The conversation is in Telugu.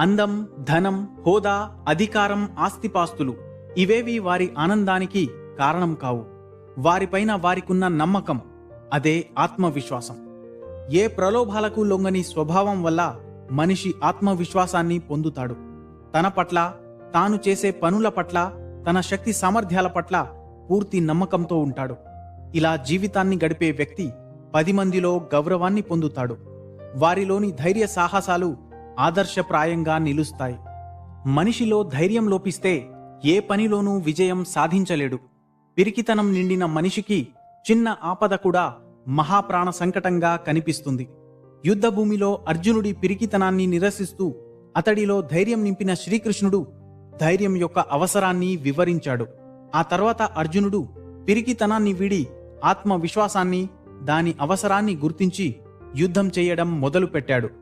అందం ధనం హోదా అధికారం ఆస్తిపాస్తులు ఇవేవి వారి ఆనందానికి కారణం కావు. వారిపైన వారికున్న నమ్మకం అదే ఆత్మవిశ్వాసం. ఏ ప్రలోభాలకు లొంగని స్వభావం వల్ల మనిషి ఆత్మవిశ్వాసాన్ని పొందుతాడు? తన పట్ల తాను చేసే పనుల పట్ల తన శక్తి సామర్థ్యాల పట్ల పూర్తి నమ్మకంతో ఉంటాడు. ఇలా జీవితాన్ని గడిపే వ్యక్తి పది మందిలో గౌరవాన్ని పొందుతాడు. వారిలోని ధైర్య సాహసాలు ఆదర్శప్రాయంగా నిలుస్తాయి. మనిషిలో ధైర్యం లోపిస్తే ఏ పనిలోనూ విజయం సాధించలేడు. పిరికితనం నిండిన మనిషికి చిన్న ఆపద కూడా మహాప్రాణ సంకటంగా కనిపిస్తుంది. యుద్ధభూమిలో అర్జునుడి పిరికితనాన్ని నిరసిస్తూ అతడిలో ధైర్యం నింపిన శ్రీకృష్ణుడు ధైర్యం యొక్క అవసరాన్ని వివరించాడు. ఆ తర్వాత అర్జునుడు పిరికితనాన్ని వీడి ఆత్మవిశ్వాసాన్ని దాని అవసరాన్ని గుర్తించి యుద్ధం చేయడం మొదలుపెట్టాడు.